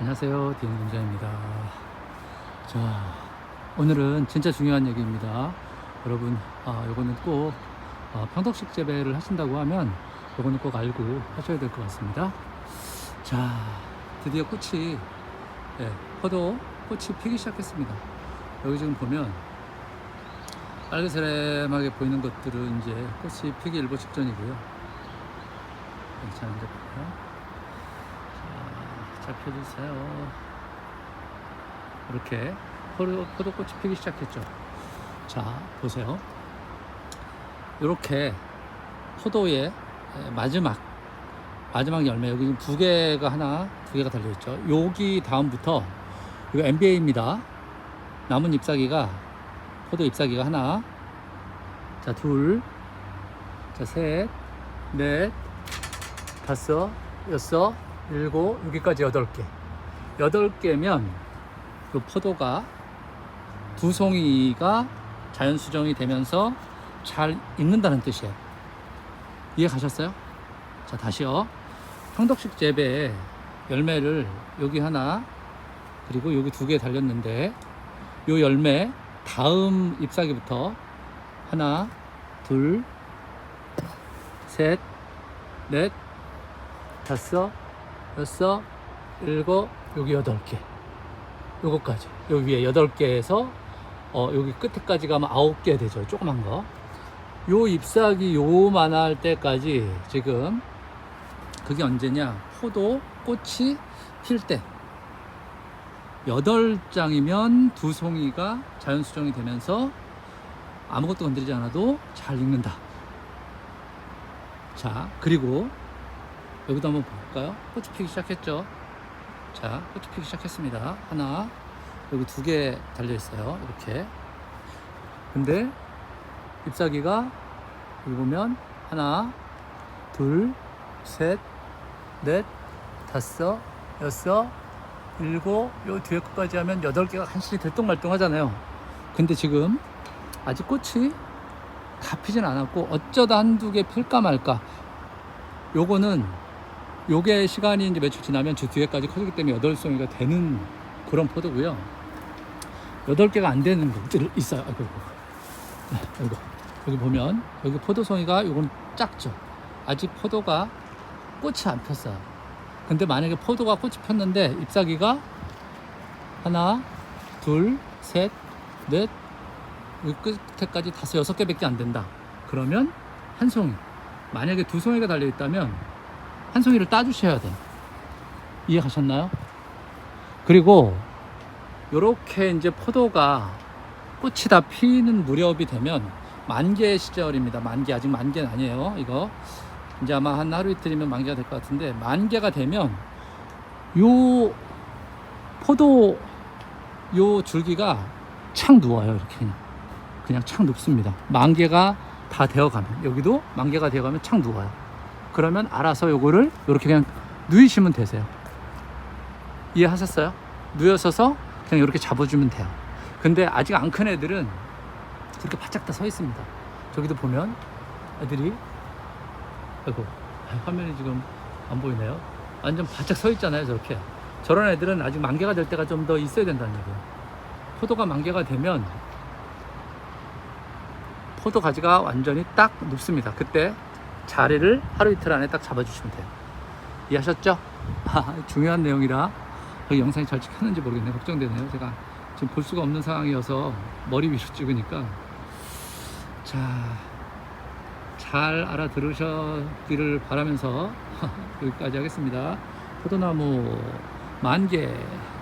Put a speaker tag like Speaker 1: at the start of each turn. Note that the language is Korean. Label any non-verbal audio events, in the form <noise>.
Speaker 1: 안녕하세요. 디엔군자입니다. 자, 오늘은 진짜 중요한 얘기입니다. 여러분, 아, 요거는 꼭 어, 평덕식 재배를 하신다고 하면 요거는 꼭 알고 하셔야 될 것 같습니다. 자, 드디어 꽃이, 예, 포도 꽃이 피기 시작했습니다. 여기 지금 보면 빨개스름하게 보이는 것들은 이제 꽃이 피기 일보 직전이고요. 잘 이제 자, 잘 펴주세요. 이렇게 포도, 포도꽃이 피기 시작했죠. 자, 보세요. 이렇게 포도의 마지막 마지막 열매 여기 두 개가 하나 두 개가 달려 있죠. 여기 다음부터 이거 MBA입니다. 남은 잎사귀가 포도 잎사귀가 하나, 자 둘, 자 셋, 넷, 다섯, 여섯, 일곱, 여기까지 여덟 개. 여덟 개면 그 포도가 두 송이가 자연 수정이 되면서 잘 익는다는 뜻이에요. 이해 가셨어요? 자, 다시요. 평덕식 재배에 열매를 여기 하나, 그리고 여기 두 개 달렸는데, 요 열매 다음 잎사귀부터 하나, 둘, 셋, 넷, 다섯, 여섯, 일곱, 여기 여덟 개. 요거까지. 여기 위에 여덟 개에서 어, 여기 끝에까지 가면 아홉 개 되죠. 조그만 거. 요 잎사귀 요만할 때까지 지금 그게 언제냐? 포도 꽃이 필 때. 여덟 장이면 두 송이가 자연 수정이 되면서 아무것도 건드리지 않아도 잘 익는다. 자, 그리고 여기도 한번 볼까요? 꽃이 피기 시작했죠? 자, 꽃이 피기 시작했습니다. 하나, 여기 두 개 달려 있어요. 이렇게. 근데 잎사귀가 여기 보면 하나, 둘, 셋, 넷, 다섯, 여섯, 일곱, 요 뒤에 끝까지 하면 여덟 개가 한실이 들똥말똥 하잖아요. 근데 지금 아직 꽃이 다 피진 않았고 어쩌다 한두 개 필까 말까. 요거는 요게 시간이 이제 며칠 지나면 저 뒤에까지 커지기 때문에 여덟 송이가 되는 그런 포도고요. 여덟 개가 안 되는 것들 있어요. 아이고, 네, 아이고. 여기 보면 여기 포도송이가 요건 작죠. 아직 포도가 꽃이 안 폈어요. 근데 만약에 포도가 꽃이 폈는데 잎사귀가 하나, 둘, 셋, 넷, 끝에까지 다섯 여섯 개밖에 안 된다. 그러면 한 송이. 만약에 두 송이가 달려 있다면 한 송이를 따주셔야 돼요. 이해 가셨나요? 그리고 요렇게 이제 포도가 꽃이 다 피는 무렵이 되면 만개 시절입니다. 만개 아직 만개는 아니에요. 이거 이제 아마 한 하루 이틀이면 만개가 될 것 같은데 만개가 되면 요 포도 요 줄기가 착 누워요. 이렇게 그냥 그냥 착 눕습니다. 만개가 다 되어가면 여기도 만개가 되어가면 착 누워요. 그러면 알아서 요거를 이렇게 그냥 누이시면 되세요. 이해하셨어요? 누여서서 그냥 이렇게 잡아주면 돼요. 근데 아직 안 큰 애들은 저렇게 바짝 다 서 있습니다. 저기도 보면 애들이 아이고 화면이 지금 안 보이네요. 완전 바짝 서 있잖아요. 저렇게 저런 애들은 아직 만개가 될 때가 좀 더 있어야 된다는 얘기예요. 포도가 만개가 되면 포도 가지가 완전히 딱 눕습니다. 그때 자리를 하루 이틀 안에 딱 잡아주시면 돼요. 이해하셨죠? <laughs> 아, 중요한 내용이라 여기 영상이 잘 찍혔는지 모르겠네요. 걱정되네요. 제가 지금 볼 수가 없는 상황이어서 머리 위로 찍으니까 자, 잘 알아들으셨기를 바라면서 <laughs> 여기까지 하겠습니다. 포도나무 만개 끝!